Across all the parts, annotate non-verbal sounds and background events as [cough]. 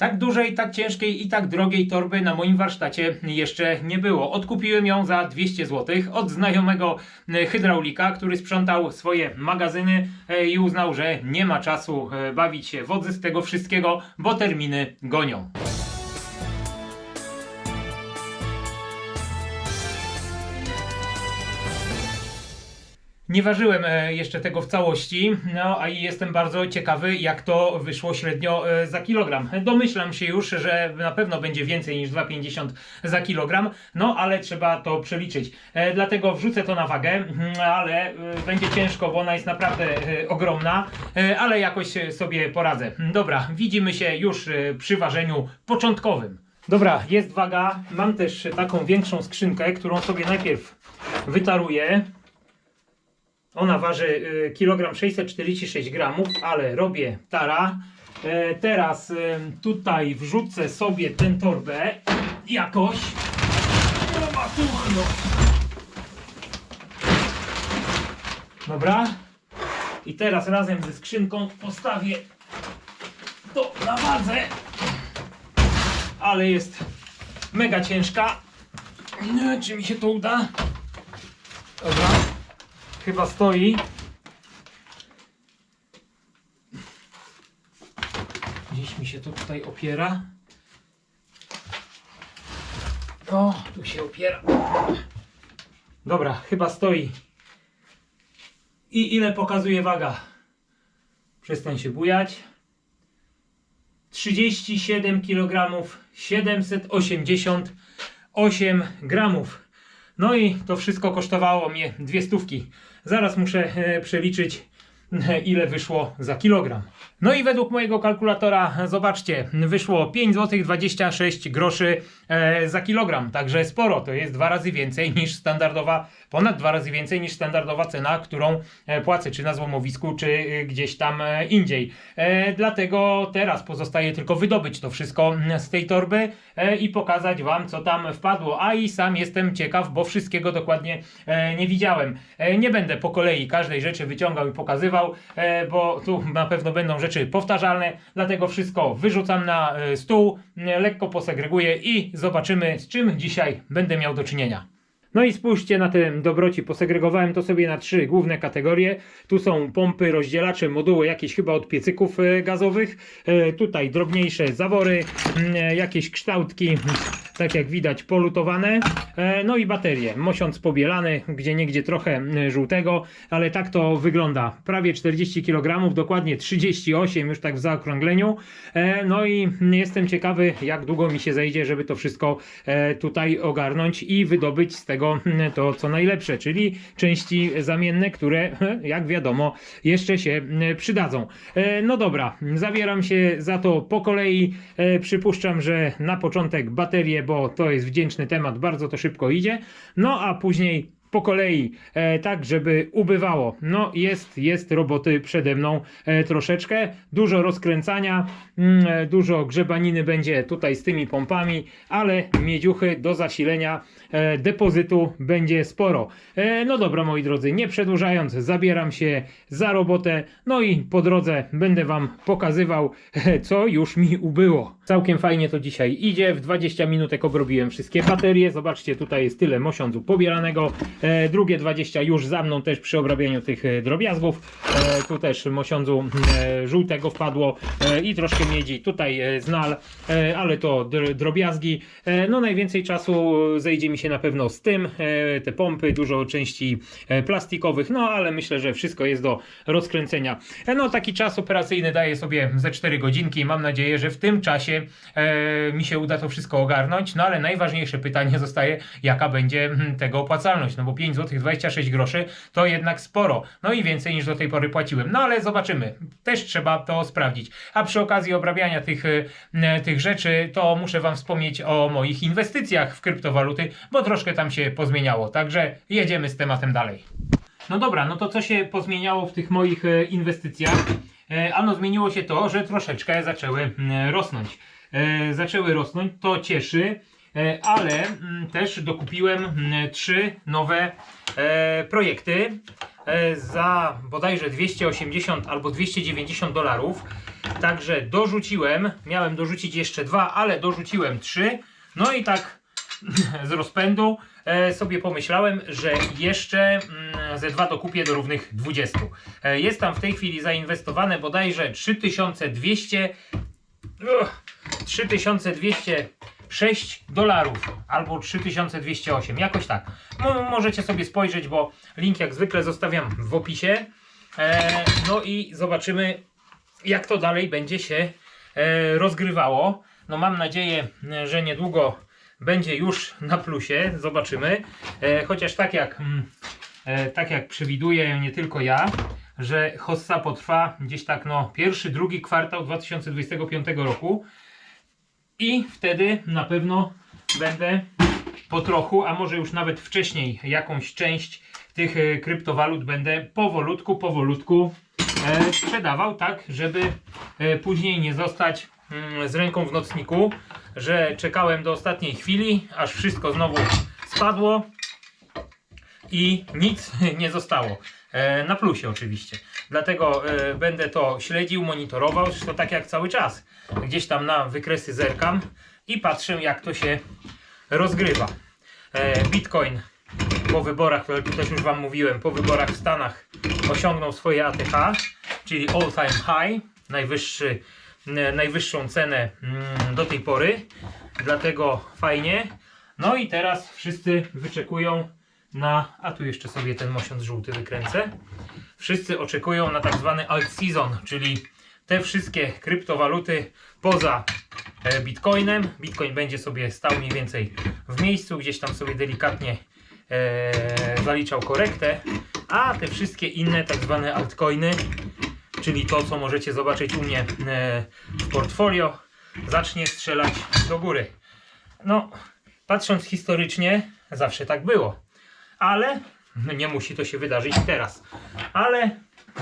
Tak dużej, tak ciężkiej i tak drogiej torby na moim warsztacie jeszcze nie było. Odkupiłem ją za 200 zł od znajomego hydraulika, który sprzątał swoje magazyny e, i uznał, że nie ma czasu e, bawić się wodzy z tego wszystkiego, bo terminy gonią. Nie ważyłem e, jeszcze tego w całości, no a jestem bardzo ciekawy, jak to wyszło średnio e, za kilogram. Domyślam się już, że na pewno będzie więcej niż 2,50 za kilogram, no ale trzeba to przeliczyć. E, Dlatego wrzucę to na wagę, mm, ale będzie ciężko, bo ona jest naprawdę ogromna, ale jakoś sobie poradzę. Dobra, widzimy się już przy ważeniu początkowym. Dobra, jest waga. Mam też taką większą skrzynkę, którą sobie najpierw wytaruję. Ona waży y, kilogram 646 gramów, ale robię tara. E, teraz y, tutaj wrzucę sobie tę torbę jakoś. O. Dobra. I teraz razem ze skrzynką postawię to na wadze. Ale jest mega ciężka. Nie, czy mi się to uda? Dobra. Chyba stoi. Gdzieś mi się to tutaj opiera. O, tu się opiera. Dobra, chyba stoi. I ile pokazuje waga? Przestań się bujać. 37 kg 788 gramów. No i to wszystko kosztowało mnie dwie stówki. Zaraz muszę e, przeliczyć [laughs] ile wyszło za kilogram. No i według mojego kalkulatora, zobaczcie, wyszło 5 zł 26 groszy e, za kilogram, także sporo, to jest dwa razy więcej [laughs] niż standardowa, ponad dwa razy więcej niż standardowa cena, którą e, płacę, czy na złomowisku, czy e, gdzieś tam indziej. Dlatego teraz pozostaje tylko wydobyć to wszystko z tej torby i pokazać Wam, co tam wpadło. A i sam jestem ciekaw, bo wszystkiego dokładnie nie widziałem. Nie będę po kolei każdej rzeczy wyciągał i pokazywał, e, bo tu na pewno będą rzeczy powtarzalne, dlatego wszystko wyrzucam na e, stół, e, lekko posegreguję i zobaczymy, z czym dzisiaj będę miał do czynienia. No i spójrzcie na te dobroci. Posegregowałem to sobie na trzy główne kategorie. Tu są pompy, rozdzielacze, moduły jakieś chyba od piecyków gazowych. Tutaj drobniejsze zawory, jakieś kształtki, tak jak widać polutowane. E, No i baterie. Mosiąc pobielany, gdzie niegdzie trochę mm, żółtego, ale tak to wygląda. Prawie 40 kg, dokładnie 38 już tak w zaokrągleniu. E, No i jestem ciekawy, jak długo mi się zejdzie, żeby to wszystko e, tutaj ogarnąć i wydobyć z tego mm, to, co najlepsze, czyli części zamienne, które, [laughs] jak wiadomo, jeszcze się mm, przydadzą. E, No dobra, zabieram się za to po kolei. E, Przypuszczam, że na początek baterie, bo to jest wdzięczny temat, bardzo to szybko idzie. No a później po kolei, e, tak żeby ubywało. No jest, jest roboty przede mną e, troszeczkę, dużo rozkręcania, mm, e, dużo grzebaniny będzie tutaj z tymi pompami, ale miedziuchy do zasilenia e, depozytu będzie sporo. E, no dobra moi drodzy, nie przedłużając, zabieram się za robotę, no i po drodze będę Wam pokazywał, e, co już mi ubyło. Całkiem fajnie to dzisiaj idzie, w 20 minutek obrobiłem wszystkie baterie, zobaczcie tutaj jest tyle mosiądzu pobieranego, drugie 20 już za mną też przy obrabianiu tych e, drobiazgów. E, tu też mosiądzu e, żółtego wpadło e, i troszkę miedzi. Tutaj e, znal, e, ale to dr, drobiazgi. E, no najwięcej czasu zejdzie mi się na pewno z tym. E, te pompy, dużo części e, plastikowych, no ale myślę, że wszystko jest do rozkręcenia. E, no taki czas operacyjny daje sobie ze 4 godzinki. Mam nadzieję, że w tym czasie e, mi się uda to wszystko ogarnąć. No ale najważniejsze pytanie [laughs] zostaje, jaka będzie mm, tego opłacalność. No bo 5 zł 26 groszy to jednak sporo. No i więcej niż do tej pory płaciłem. No ale zobaczymy. Też trzeba to sprawdzić. A przy okazji obrabiania tych, y, y, tych rzeczy, to muszę Wam wspomnieć o moich inwestycjach w kryptowaluty, bo troszkę tam się pozmieniało. Także jedziemy z tematem dalej. No dobra, no to co się pozmieniało w tych moich e, inwestycjach? E, Ano zmieniło się to, że troszeczkę zaczęły mm, rosnąć. E, Zaczęły rosnąć, to cieszy, E, ale mm, też dokupiłem mm, trzy nowe e, projekty e, za bodajże 280 albo 290 dolarów. Także dorzuciłem, miałem dorzucić jeszcze dwa, ale dorzuciłem trzy. No i tak [laughs] z rozpędu sobie pomyślałem, że jeszcze mm, ze dwa dokupię do równych 20. Jest tam w tej chwili zainwestowane bodajże 3200 3200 6 dolarów albo 3208, jakoś tak. Możecie sobie spojrzeć, bo link jak zwykle zostawiam w opisie. E, no i zobaczymy, jak to dalej będzie się e, rozgrywało. No mam nadzieję, że niedługo będzie już na plusie, zobaczymy. E, chociaż tak jak, mm, e, tak jak przewiduję, nie tylko ja, że hossa potrwa gdzieś tak no pierwszy, drugi kwartał 2025 roku i wtedy na pewno będę po trochu, a może już nawet wcześniej jakąś część tych e, kryptowalut będę powolutku, powolutku e, sprzedawał, tak, żeby e, później nie zostać mm, z ręką w nocniku, że czekałem do ostatniej chwili, aż wszystko znowu spadło i nic [laughs] nie zostało. E, na plusie oczywiście. Dlatego e, będę to śledził, monitorował, zresztą tak jak cały czas. Gdzieś tam na wykresy zerkam i patrzę jak to się rozgrywa. E, Bitcoin po wyborach, tu też już Wam mówiłem, po wyborach w Stanach osiągnął swoje ATH, czyli all time high, najwyższy, najwyższą cenę mm, do tej pory. Dlatego fajnie. No i teraz wszyscy wyczekują na, a tu jeszcze sobie ten mosiąc żółty wykręcę. Wszyscy oczekują na tak zwany alt season, czyli te wszystkie kryptowaluty poza e, Bitcoinem. Bitcoin będzie sobie stał mniej więcej w miejscu, gdzieś tam sobie delikatnie e, zaliczał korektę, a te wszystkie inne tak zwane altcoiny, czyli to co możecie zobaczyć u mnie e, w portfolio, zacznie strzelać do góry. No, patrząc historycznie, zawsze tak było, ale nie musi to się wydarzyć teraz. Ale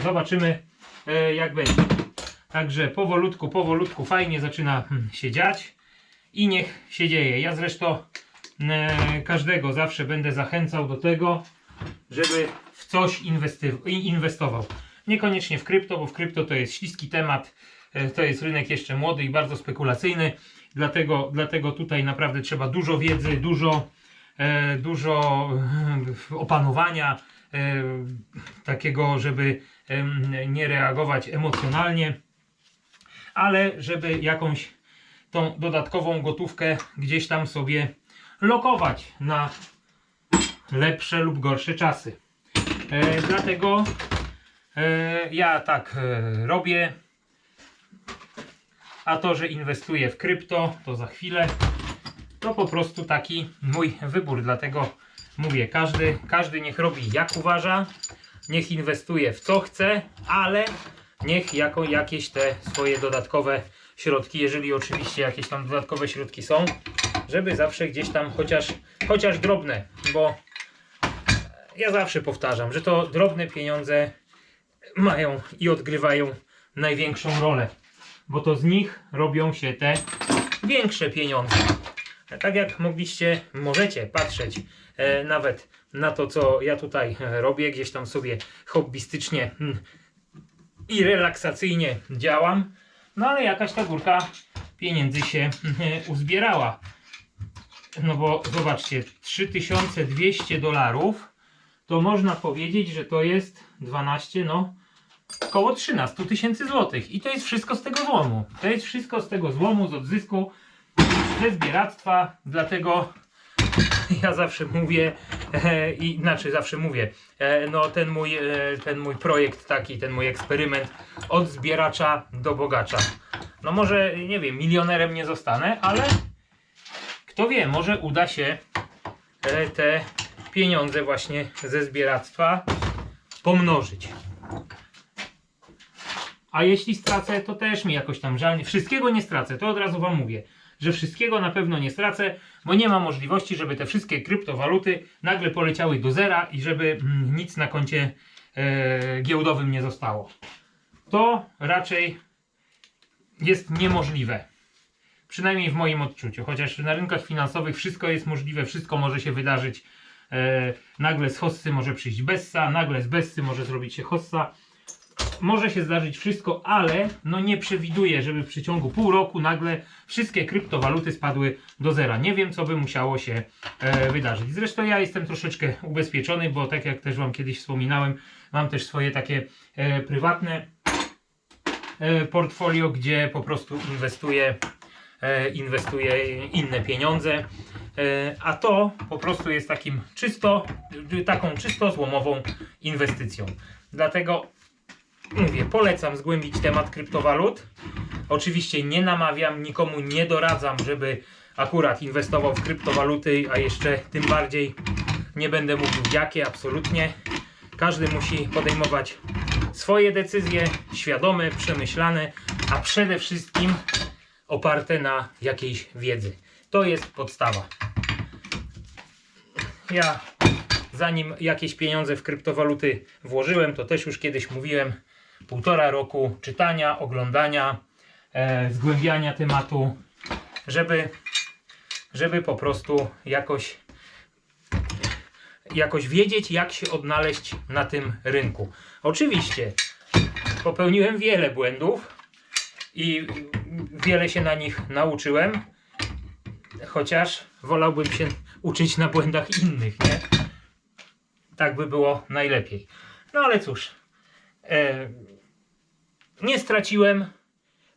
zobaczymy e, jak będzie. Także powolutku, powolutku fajnie zaczyna hmm, się dziać i niech się dzieje. Ja zresztą e, każdego zawsze będę zachęcał do tego, żeby w coś inwestował. Niekoniecznie w krypto, bo w krypto to jest śliski temat. E, To jest rynek jeszcze młody i bardzo spekulacyjny. Dlatego, dlatego tutaj naprawdę trzeba dużo wiedzy, dużo, dużo e, opanowania, e, takiego, żeby nie reagować emocjonalnie, ale żeby jakąś tą dodatkową gotówkę gdzieś tam sobie lokować na lepsze lub gorsze czasy. E, dlatego e, ja tak e, robię. A to, że inwestuję w krypto, to za chwilę. To po prostu taki mój wybór. Dlatego mówię, każdy, każdy niech robi jak uważa, niech inwestuje w co chce, ale niech jako jakieś te swoje dodatkowe środki, jeżeli oczywiście jakieś tam dodatkowe środki są, żeby zawsze gdzieś tam chociaż, chociaż drobne, bo ja zawsze powtarzam, że to drobne pieniądze mają i odgrywają największą rolę, bo to z nich robią się te większe pieniądze. Tak jak mogliście, możecie patrzeć e, nawet na to, co ja tutaj e, robię, gdzieś tam sobie hobbystycznie mm, i relaksacyjnie działam, no ale jakaś ta górka pieniędzy się mm, uzbierała. No bo zobaczcie, 3200 dolarów to można powiedzieć, że to jest 12, no około 13 tysięcy złotych. I to jest wszystko z tego złomu. To jest wszystko z tego złomu, z odzysku, ze zbieractwa. Dlatego [laughs] ja zawsze mówię, e, i znaczy zawsze mówię, e, no ten mój, e, ten mój projekt taki, ten mój eksperyment od zbieracza do bogacza. No może, nie wiem, milionerem nie zostanę, ale kto wie, może uda się e, te pieniądze właśnie ze zbieractwa pomnożyć. A jeśli stracę, to też mi jakoś tam żal. Wszystkiego nie stracę, to od razu Wam mówię, że wszystkiego na pewno nie stracę, bo nie ma możliwości, żeby te wszystkie kryptowaluty nagle poleciały do zera i żeby mm, nic na koncie e, giełdowym nie zostało. To raczej jest niemożliwe. Przynajmniej w moim odczuciu. Chociaż na rynkach finansowych wszystko jest możliwe, wszystko może się wydarzyć. E, nagle z hossy może przyjść Bessa, nagle z Bessy może zrobić się hossa. Może się zdarzyć wszystko, ale no nie przewiduję, żeby w przeciągu pół roku nagle wszystkie kryptowaluty spadły do zera. Nie wiem, co by musiało się e, wydarzyć. Zresztą ja jestem troszeczkę ubezpieczony, bo tak jak też Wam kiedyś wspominałem, mam też swoje takie e, prywatne e, portfolio, gdzie po prostu inwestuję, e, inwestuję inne pieniądze. E, A to po prostu jest takim czysto, taką czysto złomową inwestycją. Dlatego mówię, polecam zgłębić temat kryptowalut. Oczywiście nie namawiam, nikomu nie doradzam, żeby akurat inwestował w kryptowaluty, a jeszcze tym bardziej nie będę mówił jakie, absolutnie. Każdy musi podejmować swoje decyzje, świadome, przemyślane, a przede wszystkim oparte na jakiejś wiedzy. To jest podstawa. Ja zanim jakieś pieniądze w kryptowaluty włożyłem, to też już kiedyś mówiłem, półtora roku czytania, oglądania, e, zgłębiania tematu, żeby, żeby po prostu jakoś, jakoś wiedzieć, jak się odnaleźć na tym rynku. Oczywiście popełniłem wiele błędów i wiele się na nich nauczyłem, chociaż wolałbym się uczyć na błędach innych, nie? Tak by było najlepiej. No ale cóż, nie straciłem.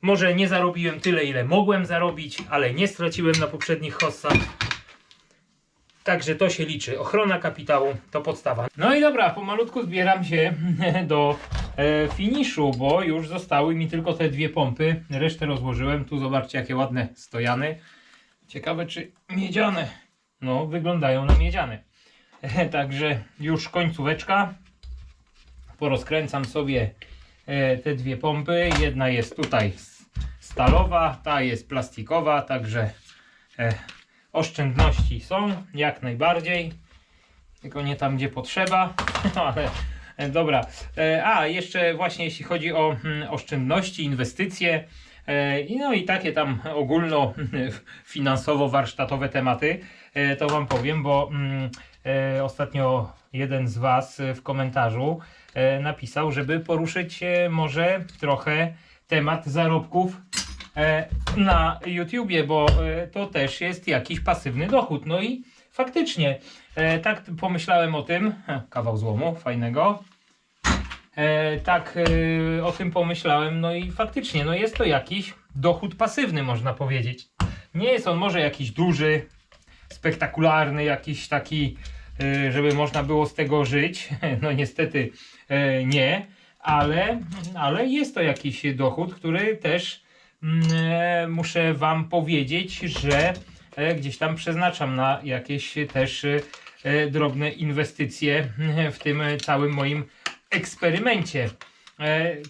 Może nie zarobiłem tyle, ile mogłem zarobić, ale nie straciłem na poprzednich hossach. Także to się liczy. Ochrona kapitału to podstawa. No i dobra, pomalutku zbieram się [laughs] do e, finiszu, bo już zostały mi tylko te dwie pompy. Resztę rozłożyłem. Tu zobaczcie, jakie ładne stojany. Ciekawe, czy miedziane. No, wyglądają na miedziane. [laughs] Także już końcóweczka. Porozkręcam sobie e, te dwie pompy. Jedna jest tutaj stalowa, ta jest plastikowa, także e, oszczędności są jak najbardziej. Tylko nie tam, gdzie potrzeba. [laughs] No ale e, dobra. A, jeszcze właśnie jeśli chodzi o mm, oszczędności, inwestycje. no i takie tam ogólno [laughs] finansowo-warsztatowe tematy, to Wam powiem, bo mm, e, ostatnio jeden z Was e, w komentarzu e, napisał, żeby poruszyć e, może trochę temat zarobków e, na YouTubie, bo e, to też jest jakiś pasywny dochód. No i faktycznie, e, tak pomyślałem o tym, e, kawał złomu fajnego, E, tak e, o tym pomyślałem, no i faktycznie, no jest to jakiś dochód pasywny, można powiedzieć. Nie jest on może jakiś duży, spektakularny, jakiś taki, e, żeby można było z tego żyć. [laughs] No niestety e, nie, ale, ale jest to jakiś dochód, który też mm, e, muszę Wam powiedzieć, że e, gdzieś tam przeznaczam na jakieś też e, drobne inwestycje [laughs] w tym całym moim eksperymencie.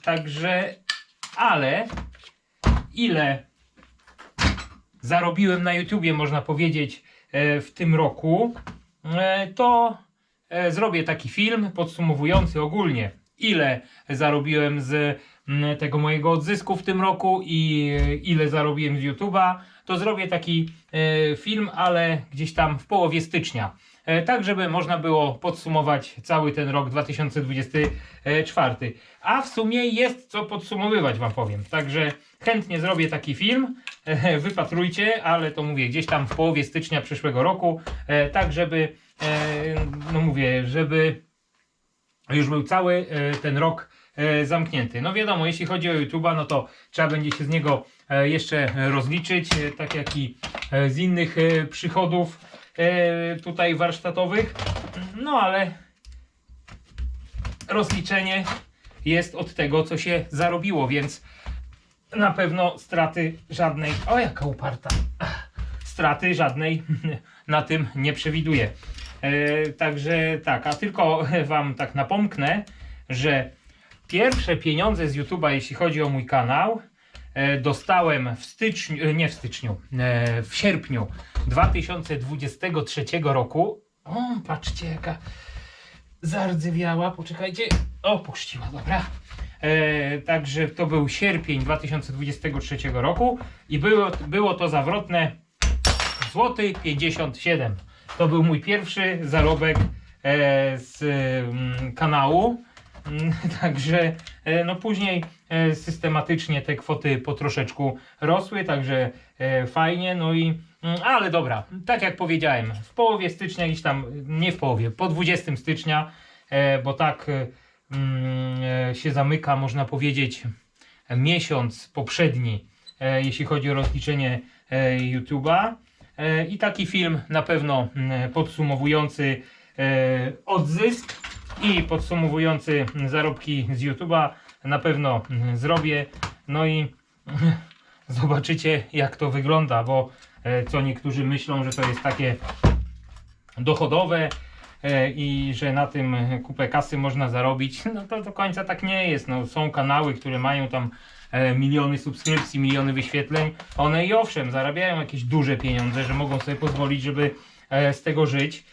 Także, ale ile zarobiłem na YouTubie, można powiedzieć, w tym roku, e, to e, zrobię taki film podsumowujący ogólnie, ile zarobiłem z tego mojego odzysku w tym roku i e, ile zarobiłem z YouTube'a. To zrobię taki e, film, ale gdzieś tam w połowie stycznia. E, Tak, żeby można było podsumować cały ten rok 2024. A w sumie jest co podsumowywać, Wam powiem. Także chętnie zrobię taki film. E, Wypatrujcie, ale to mówię gdzieś tam w połowie stycznia przyszłego roku. e, Tak, żeby, no mówię, żeby już był cały ten rok zamknięty. No wiadomo, jeśli chodzi o YouTube'a, no to trzeba będzie się z niego jeszcze rozliczyć, tak jak i z innych przychodów tutaj warsztatowych. No ale rozliczenie jest od tego, co się zarobiło, więc na pewno straty żadnej. O, jaka uparta. Straty żadnej na tym nie przewiduję. E, także tak, a tylko Wam tak napomknę, że pierwsze pieniądze z YouTube'a, jeśli chodzi o mój kanał, e, dostałem w styczniu, e, nie w styczniu, e, w sierpniu 2023 roku. O, patrzcie jaka zardzewiała, poczekajcie, opuściła, dobra. E, także to był sierpień 2023 roku i było, było to zawrotne złoty 57. To był mój pierwszy zarobek e, z mm, kanału. Mm, [laughs] Także e, no później e, systematycznie te kwoty po troszeczku rosły, także e, fajnie, no i mm, ale dobra, tak jak powiedziałem, w połowie stycznia, gdzieś tam, nie w połowie, po 20 stycznia, e, bo tak e, mm, e, się zamyka, można powiedzieć, miesiąc poprzedni, e, jeśli chodzi o rozliczenie e, YouTube'a. E, I taki film na pewno mm, podsumowujący e, odzysk i podsumowujący zarobki z YouTube'a na pewno mm, zrobię. No i [laughs] zobaczycie jak to wygląda, bo e, co niektórzy myślą, że to jest takie dochodowe e, i że na tym kupę kasy można zarobić, [laughs] no to do końca tak nie jest. No, są kanały, które mają tam e, miliony subskrypcji, miliony wyświetleń. One i owszem, zarabiają jakieś duże pieniądze, że mogą sobie pozwolić, żeby z tego żyć.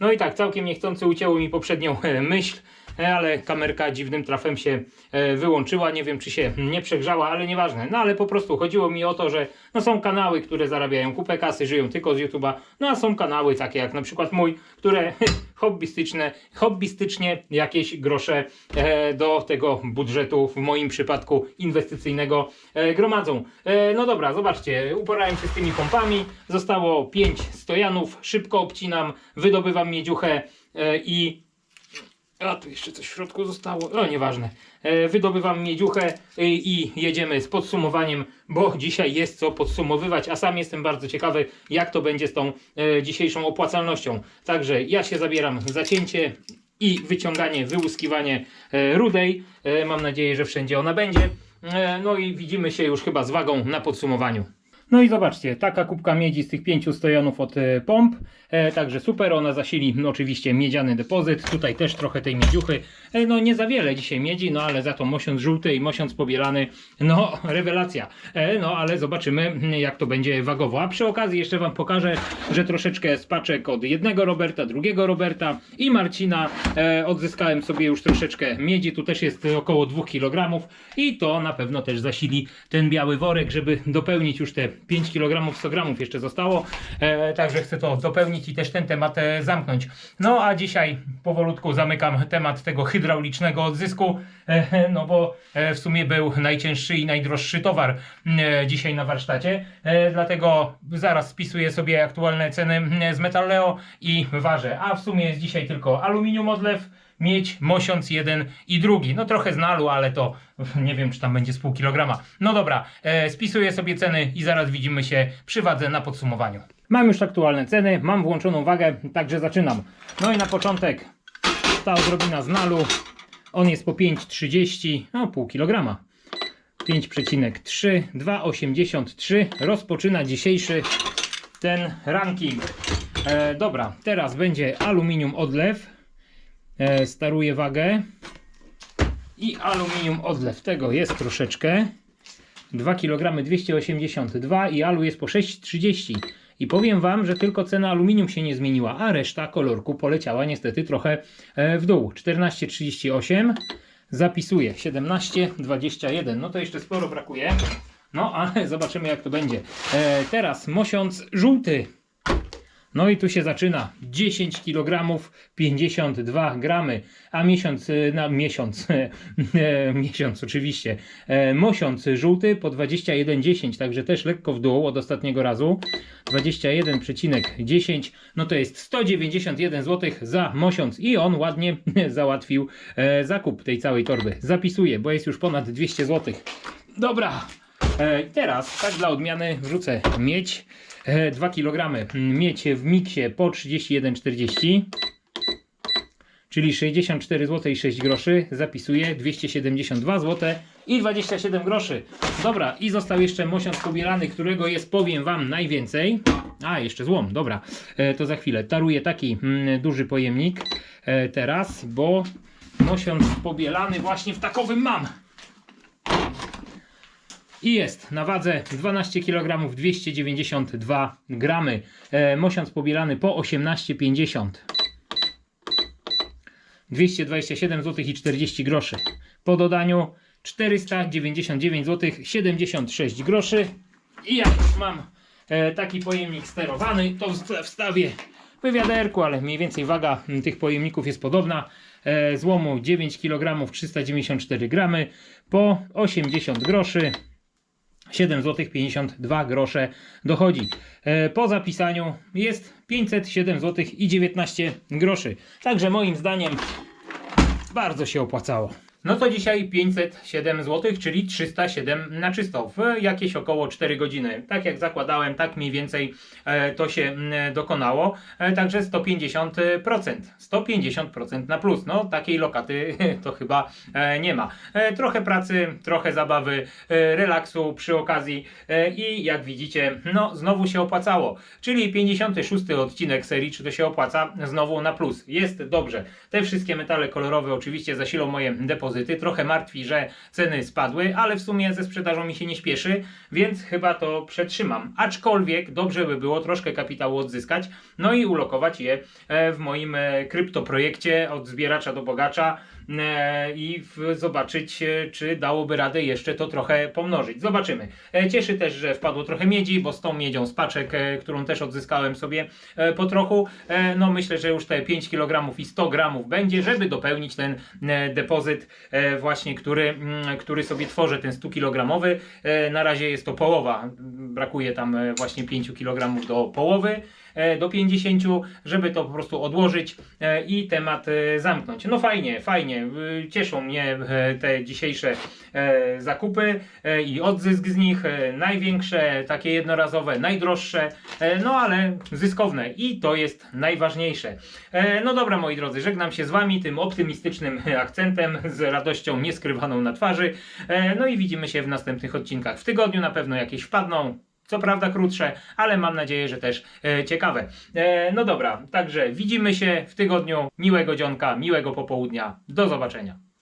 No i tak, całkiem niechcący ucięło mi poprzednią myśl, ale kamerka dziwnym trafem się e, wyłączyła. Nie wiem, czy się nie przegrzała, ale nieważne. No ale po prostu chodziło mi o to, że no, są kanały, które zarabiają kupę kasy, żyją tylko z YouTube'a, no a są kanały takie jak na przykład mój, które [laughs] hobbystyczne, hobbystycznie jakieś grosze e, do tego budżetu, w moim przypadku inwestycyjnego, e, gromadzą. E, no dobra, zobaczcie, uporałem się z tymi pompami, zostało 5 stojanów, szybko obcinam, wydobywam miedziuchę e, i a tu jeszcze coś w środku zostało. No nieważne. E, wydobywam miedziuchę e, i jedziemy z podsumowaniem, bo dzisiaj jest co podsumowywać, a sam jestem bardzo ciekawy, jak to będzie z tą e, dzisiejszą opłacalnością. Także ja się zabieram za cięcie i wyciąganie, wyłuskiwanie e, rudej. E, mam nadzieję, że wszędzie ona będzie. E, no i widzimy się już chyba z wagą na podsumowaniu. No i zobaczcie, taka kubka miedzi z tych pięciu stojonów od e, pomp, e, także super, ona zasili no, oczywiście miedziany depozyt, tutaj też trochę tej miedziuchy, e, no nie za wiele dzisiaj miedzi, no ale za to mosiąc żółty i mosiąc pobielany, no [laughs] rewelacja, e, no ale zobaczymy jak to będzie wagowo, a przy okazji jeszcze Wam pokażę, że troszeczkę z paczek od jednego Roberta, drugiego Roberta i Marcina e, odzyskałem sobie już troszeczkę miedzi, tu też jest około 2 kg i to na pewno też zasili ten biały worek, żeby dopełnić już te 5 kg 100 gramów jeszcze zostało, e, także chcę to dopełnić i też ten temat e, zamknąć. No a dzisiaj powolutku zamykam temat tego hydraulicznego odzysku, e, no bo w sumie był najcięższy i najdroższy towar dzisiaj na warsztacie, dlatego zaraz spisuję sobie aktualne ceny z Metalleo i ważę, a w sumie jest dzisiaj tylko aluminium odlew, mieć mosiąc jeden i drugi. No trochę z nalu, ale to [laughs] nie wiem, czy tam będzie z pół kilograma. No dobra, e, spisuję sobie ceny i zaraz widzimy się przy wadze na podsumowaniu. Mam już aktualne ceny, mam włączoną wagę, także zaczynam. No i na początek ta odrobina z nalu. On jest po 5,30, no pół kilograma. 5,3, 2,83. Rozpoczyna dzisiejszy ten ranking. E, dobra, teraz będzie aluminium odlew. E, staruję wagę. I aluminium odlew. Tego jest troszeczkę. 2 kg 282 i alu jest po 6,30. I powiem Wam, że tylko cena aluminium się nie zmieniła, a reszta kolorku poleciała niestety trochę e, w dół. 14,38. Zapisuję 17,21. No to jeszcze sporo brakuje. No ale zobaczymy jak to będzie. E, teraz mosiąc żółty. No i tu się zaczyna 10 kg 52 gramy, a miesiąc y, na miesiąc, [laughs] e, miesiąc oczywiście, e, mosiąc żółty po 21,10, także też lekko w dół od ostatniego razu. 21,10, no to jest 191 zł za mosiąc i on ładnie [laughs] załatwił e, zakup tej całej torby. Zapisuję, bo jest już ponad 200 zł. Dobra, E, teraz, tak dla odmiany, wrzucę miedź. E, 2 kg miedź w miksie po 31,40 czyli 64 zł i 6 groszy. Zapisuję 272 zł i 27 groszy. Dobra, i został jeszcze mosiąc pobielany, którego jest, powiem Wam, najwięcej. A, jeszcze złom, dobra, e, to za chwilę. Taruję taki mm, duży pojemnik e, teraz, bo mosiąc pobielany właśnie w takowym mam. I jest na wadze 12 kg 292 gramy. E, mosiąc pobielany po 18,50. 227 zł i 40 groszy. Po dodaniu 499 zł 76 groszy. I jak już mam e, taki pojemnik sterowany, to wsta- wstawię w wiaderku, ale mniej więcej waga tych pojemników jest podobna. E, złomu 9 kg 394 gramy po 80 groszy. 7 zł 52 grosze dochodzi. E, Po zapisaniu jest 507 zł i 19 groszy. Także moim zdaniem bardzo się opłacało. No to dzisiaj 507 zł, czyli 307 na czysto, w jakieś około 4 godziny. Tak jak zakładałem, tak mniej więcej e, to się dokonało. E, także 150%. 150% na plus. No takiej lokaty [laughs] to chyba e, nie ma. Trochę pracy, trochę zabawy, relaksu przy okazji i jak widzicie, no znowu się opłacało. Czyli 56 odcinek serii, czy to się opłaca? Znowu na plus. Jest dobrze. Te wszystkie metale kolorowe oczywiście zasilą moje depozyty. Trochę martwi, że ceny spadły, ale w sumie ze sprzedażą mi się nie śpieszy, więc chyba to przetrzymam. Aczkolwiek dobrze by było troszkę kapitału odzyskać, no i ulokować je e, w moim e, kryptoprojekcie od zbieracza do bogacza i w- zobaczyć, e, czy dałoby radę jeszcze to trochę pomnożyć. Zobaczymy. E, Cieszy też, że wpadło trochę miedzi, bo z tą miedzią z paczek, e, którą też odzyskałem sobie e, po trochu, e, no myślę, że już te 5 kg i 100 gramów będzie, żeby dopełnić ten e, depozyt e, właśnie, który, mm, który sobie tworzę, ten 100 kg. Na razie jest to połowa, brakuje tam e, właśnie 5 kg do połowy e, do 50, żeby to po prostu odłożyć e, i temat e, zamknąć. No fajnie, fajnie. Cieszą mnie e, te dzisiejsze e, zakupy e, i odzysk z nich. e, Największe, takie jednorazowe, najdroższe, e, no ale zyskowne i to jest najważniejsze. E, No dobra, moi drodzy, żegnam się z Wami tym optymistycznym [laughs] akcentem, z radością nieskrywaną na twarzy. E, No i widzimy się w następnych odcinkach. W tygodniu na pewno jakieś wpadną. Co prawda krótsze, ale mam nadzieję, że też e, ciekawe. E, no dobra, także widzimy się w tygodniu. Miłego dzionka, miłego popołudnia. Do zobaczenia.